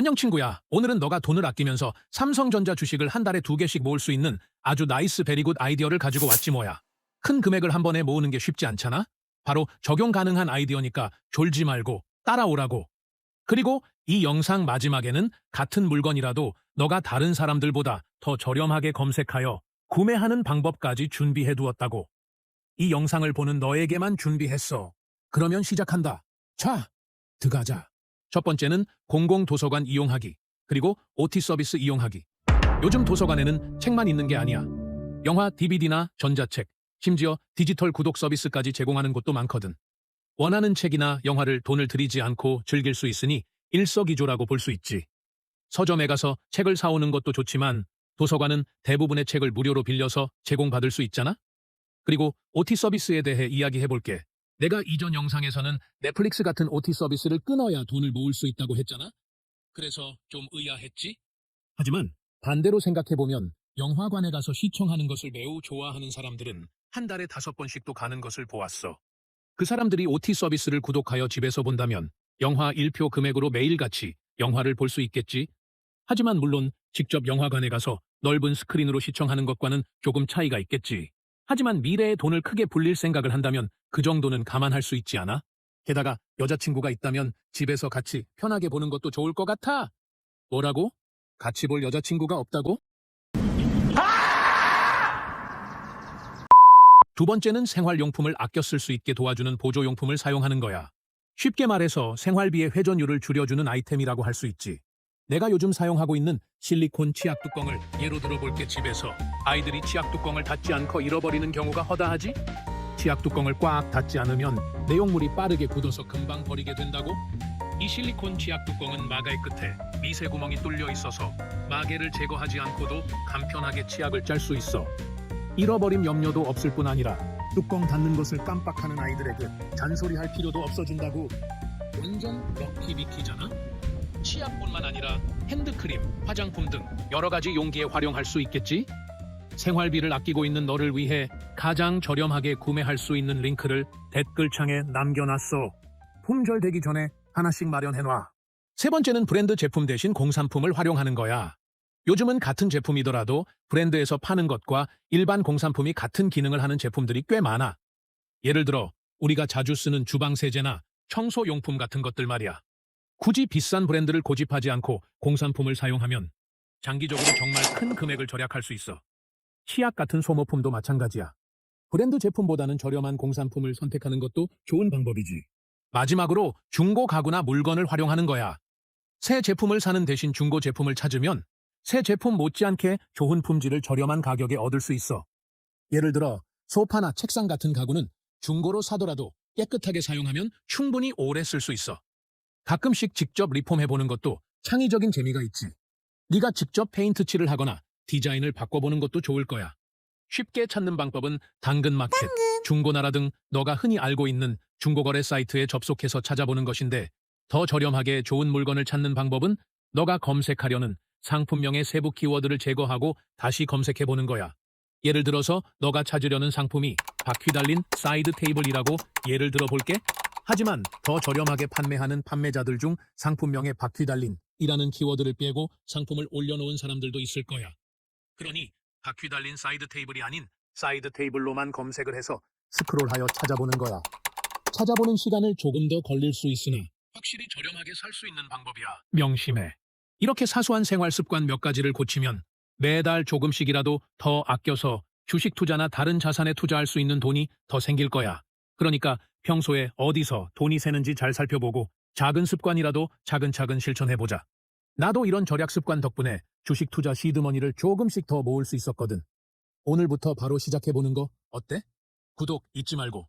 안녕 친구야. 오늘은 너가 돈을 아끼면서 삼성전자 주식을 한 달에 두 개씩 모을 수 있는 아주 나이스 베리굿 아이디어를 가지고 왔지 뭐야. 큰 금액을 한 번에 모으는 게 쉽지 않잖아? 바로 적용 가능한 아이디어니까 졸지 말고 따라오라고. 그리고 이 영상 마지막에는 같은 물건이라도 너가 다른 사람들보다 더 저렴하게 검색하여 구매하는 방법까지 준비해 두었다고. 이 영상을 보는 너에게만 준비했어. 그러면 시작한다. 자, 들어가자. 첫 번째는 공공 도서관 이용하기, 그리고 OT 서비스 이용하기. 요즘 도서관에는 책만 있는 게 아니야. 영화, DVD나 전자책, 심지어 디지털 구독 서비스까지 제공하는 곳도 많거든. 원하는 책이나 영화를 돈을 들이지 않고 즐길 수 있으니 일석이조라고 볼 수 있지. 서점에 가서 책을 사오는 것도 좋지만 도서관은 대부분의 책을 무료로 빌려서 제공받을 수 있잖아? 그리고 OT 서비스에 대해 이야기해볼게. 내가 이전 영상에서는 넷플릭스 같은 OT 서비스를 끊어야 돈을 모을 수 있다고 했잖아? 그래서 좀 의아했지? 하지만 반대로 생각해보면 영화관에 가서 시청하는 것을 매우 좋아하는 사람들은 한 달에 다섯 번씩도 가는 것을 보았어. 그 사람들이 OT 서비스를 구독하여 집에서 본다면 영화 1표 금액으로 매일같이 영화를 볼 수 있겠지? 하지만 물론 직접 영화관에 가서 넓은 스크린으로 시청하는 것과는 조금 차이가 있겠지. 하지만 미래에 돈을 크게 불릴 생각을 한다면 그 정도는 감안할 수 있지 않아? 게다가 여자친구가 있다면 집에서 같이 편하게 보는 것도 좋을 것 같아. 뭐라고? 같이 볼 여자친구가 없다고? 두 번째는 생활용품을 아껴 쓸 수 있게 도와주는 보조용품을 사용하는 거야. 쉽게 말해서 생활비의 회전율을 줄여주는 아이템이라고 할 수 있지. 내가 요즘 사용하고 있는 실리콘 치약 뚜껑을 예로 들어볼게 집에서 아이들이 치약 뚜껑을 닫지 않고 잃어버리는 경우가 허다하지? 치약 뚜껑을 꽉 닫지 않으면 내용물이 빠르게 굳어서 금방 버리게 된다고? 이 실리콘 치약 뚜껑은 마갈 끝에 미세 구멍이 뚫려 있어서 마개를 제거하지 않고도 간편하게 치약을 짤 수 있어. 잃어버림 염려도 없을 뿐 아니라 뚜껑 닫는 것을 깜빡하는 아이들에게 잔소리할 필요도 없어진다고. 완전 럭키비키잖아? 치약뿐만 아니라 핸드크림, 화장품 등 여러 가지 용기에 활용할 수 있겠지? 생활비를 아끼고 있는 너를 위해 가장 저렴하게 구매할 수 있는 링크를 댓글창에 남겨놨어. 품절 되기 전에 하나씩 마련해놔. 세 번째는 브랜드 제품 대신 공산품을 활용하는 거야. 요즘은 같은 제품이더라도 브랜드에서 파는 것과 일반 공산품이 같은 기능을 하는 제품들이 꽤 많아. 예를 들어 우리가 자주 쓰는 주방 세제나 청소용품 같은 것들 말이야. 굳이 비싼 브랜드를 고집하지 않고 공산품을 사용하면 장기적으로 정말 큰 금액을 절약할 수 있어. 치약 같은 소모품도 마찬가지야. 브랜드 제품보다는 저렴한 공산품을 선택하는 것도 좋은 방법이지. 마지막으로 중고 가구나 물건을 활용하는 거야. 새 제품을 사는 대신 중고 제품을 찾으면 새 제품 못지않게 좋은 품질을 저렴한 가격에 얻을 수 있어. 예를 들어 소파나 책상 같은 가구는 중고로 사더라도 깨끗하게 사용하면 충분히 오래 쓸 수 있어. 가끔씩 직접 리폼해보는 것도 창의적인 재미가 있지. 네가 직접 페인트 칠을 하거나 디자인을 바꿔보는 것도 좋을 거야. 쉽게 찾는 방법은 당근마켓, 중고나라 등 너가 흔히 알고 있는 중고거래 사이트에 접속해서 찾아보는 것인데 더 저렴하게 좋은 물건을 찾는 방법은 너가 검색하려는 상품명의 세부 키워드를 제거하고 다시 검색해보는 거야. 예를 들어서 너가 찾으려는 상품이 바퀴 달린 사이드 테이블이라고 예를 들어 볼게. 하지만 더 저렴하게 판매하는 판매자들 중 상품명에 바퀴 달린 이라는 키워드를 빼고 상품을 올려놓은 사람들도 있을 거야. 그러니 바퀴 달린 사이드 테이블이 아닌 사이드 테이블로만 검색을 해서 스크롤하여 찾아보는 거야. 찾아보는 시간을 조금 더 걸릴 수 있으나 확실히 저렴하게 살 수 있는 방법이야. 명심해. 이렇게 사소한 생활 습관 몇 가지를 고치면 매달 조금씩이라도 더 아껴서 주식 투자나 다른 자산에 투자할 수 있는 돈이 더 생길 거야. 그러니까 평소에 어디서 돈이 새는지 잘 살펴보고 작은 습관이라도 차근차근 실천해보자. 나도 이런 절약 습관 덕분에 주식 투자 시드머니를 조금씩 더 모을 수 있었거든. 오늘부터 바로 시작해보는 거 어때? 구독 잊지 말고